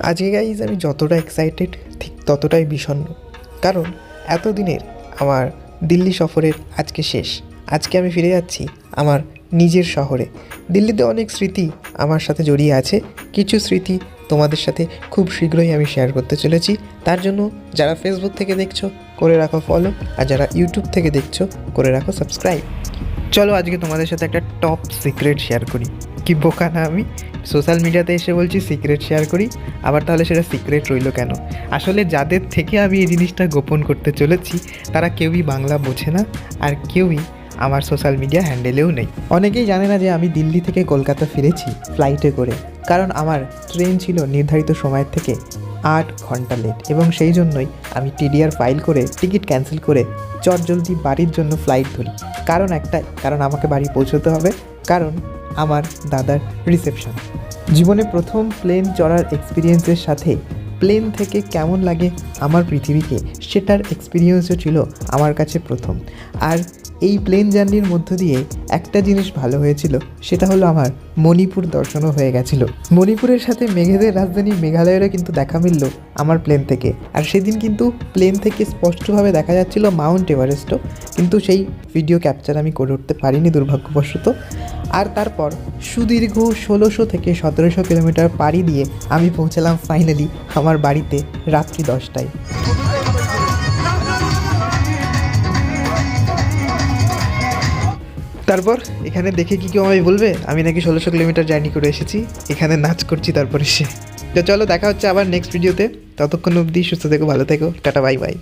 আজকে গাইজ আমি যতটা এক্সাইটেড ঠিক ততটাই বিষণ্ণ কারণ এতদিনের আমার দিল্লি সফরের আজকে শেষ। আজকে আমি ফিরে যাচ্ছি আমার নিজের শহরে। দিল্লিতে অনেক স্মৃতি আমার সাথে জড়িয়ে আছে। কিছু স্মৃতি তোমাদের সাথে খুব শীঘ্রই আমি শেয়ার করতে চলেছি। তার জন্য যারা ফেসবুক থেকে দেখছ, করে রাখো ফলো আর যারা ইউটিউব থেকে দেখছ, করে রাখো সাবস্ক্রাইব চলো আজকে তোমাদের সাথে একটা টপ সিক্রেট শেয়ার করি। কি বোকা না আমি? সোশ্যাল মিডিয়াতে এসে বলছি সিক্রেট শেয়ার করি, আবার তাহলে সেটা সিক্রেট রইল কেন? আসলে যাদের থেকে আমি এই জিনিসটা গোপন করতে চলেছি, তারা কেউই বাংলা বোঝে না, আর কেউই আমার সোশ্যাল মিডিয়া হ্যান্ডেলেও নেই। অনেকেই জানে না যে আমি দিল্লি থেকে কলকাতা ফিরেছি ফ্লাইটে করে, কারণ আমার ট্রেন ছিল নির্ধারিত সময়ের থেকে আট ঘণ্টা লেট এবং সেই জন্যই আমি টিডিআর ফাইল করে টিকিট ক্যান্সেল করে চটজলদি বাড়ির জন্য ফ্লাইট ধরি। কারণ একটাই কারণ আমাকে বাড়ি পৌঁছতে হবে, কারণ আমার দাদার রিসেপশন জীবনে প্রথম প্লেন চড়ার এক্সপিরিয়েন্সের সাথে প্লেন থেকে কেমন লাগে আমার পৃথিবীকে, সেটার এক্সপিরিয়েন্সও ছিল আমার কাছে প্রথম। আর এই প্লেন জার্নির মধ্য দিয়ে একটা জিনিস ভালো হয়েছিল, সেটা হলো আমার মণিপুর দর্শনও হয়ে গেছিল। মণিপুরের সাথে মেঘেদের রাজধানী মেঘালয়েরও কিন্তু দেখা মিলল আমার প্লেন থেকে। আর সেদিন কিন্তু প্লেন থেকে স্পষ্টভাবে দেখা যাচ্ছিল মাউন্ট এভারেস্টও, কিন্তু সেই ভিডিও ক্যাপচার আমি করে উঠতে পারিনি দুর্ভাগ্যবশত। আর তারপর সুদীর্ঘ ষোলোশো থেকে সতেরোশো কিলোমিটার পাড়ি দিয়ে আমি পৌঁছালাম ফাইনালি আমার বাড়িতে রাত্রি দশটায়। তারপর? এখানে দেখে কি কেউ আমায় বলবে? আমি নাকি ষোলোশো কিলোমিটার জার্নি করে এসেছি। এখানে নাচ করছি তারপরে সে তো চলো দেখা হচ্ছে আবার নেক্সট ভিডিওতে ততক্ষণ অবধি সুস্থ থেকো, ভালো থেকো। Tata bye bye